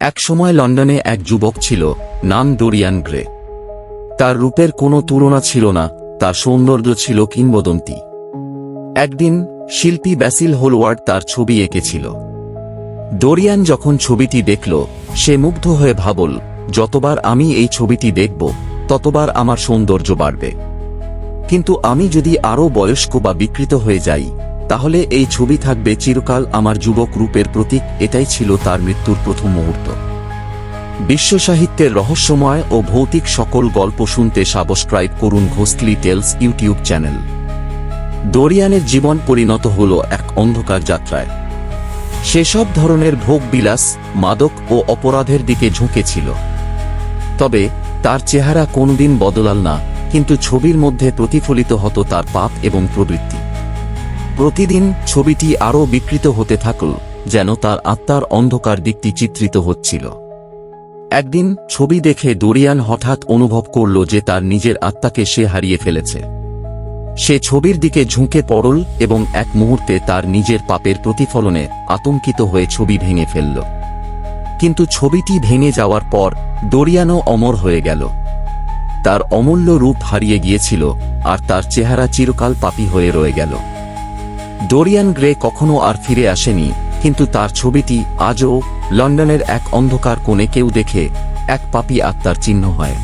একসময় লন্ডনে এক যুবক ছিল, নাম ডোরিয়ান গ্রে। তার রূপের কোনো তুলনা ছিল না, তার সৌন্দর্য ছিল কিংবদন্তি। একদিন, শিল্পী ব্যাসিল হোলওয়ার্ড তার ছবি এঁকেছিল। ডোরিয়ান যখন ছবিটি দেখল, সে মুগ্ধ হয়ে ভাবল, যতবার আমি এই ছবিটি দেখব, ততবার আমার সৌন্দর্য বাড়বে। কিন্তু আমি যদি আরও বয়স্ক বা বিকৃত হয়ে যাই তাহলে এই ছবি থাকবে চিরকাল আমার যুবক রূপের প্রতীক, এটাই ছিল তার মৃত্যুর প্রথম মুহূর্ত। বিশ্ব সাহিত্যের রহস্যময় ও ভৌতিক সকল গল্প শুনতে সাবস্ক্রাইব করুন ঘোস্টলি টেলস ইউটিউব চ্যানেল। ডোরিয়ানের জীবন পরিণত হল এক অন্ধকার যাত্রায়। সেসব ধরনের ভোগ বিলাস মাদক ও অপরাধের দিকে ঝুঁকেছিল। তবে তার চেহারা কোনদিন বদলাল না, কিন্তু ছবির মধ্যে প্রতিফলিত হতো তার পাপ এবং প্রবৃত্তি। প্রতিদিন ছবিটি আরও বিকৃত হতে থাকল, যেন তার আত্মার অন্ধকার দিকটি চিত্রিত হচ্ছিল। একদিন ছবি দেখে ডোরিয়ান হঠাৎ অনুভব করল যে তার নিজের আত্মাকে সে হারিয়ে ফেলেছে। সে ছবির দিকে ঝুঁকে পড়ল এবং এক মুহূর্তে তার নিজের পাপের প্রতিফলনে আতঙ্কিত হয়ে ছবি ভেঙে ফেলল। কিন্তু ছবিটি ভেঙে যাওয়ার পর ডোরিয়ানও অমর হয়ে গেল। তার অমূল্য রূপ হারিয়ে গিয়েছিল আর তার চেহারা চিরকাল পাপী হয়ে রয়ে গেল। ডোরিয়ান গ্রে কখনো আর ফিরে আসেনি, কিন্তু তার ছবিটি আজও লন্ডনের এক অন্ধকার কোণে কেউ দেখে এক পাপি আত্মার চিহ্ন হয়।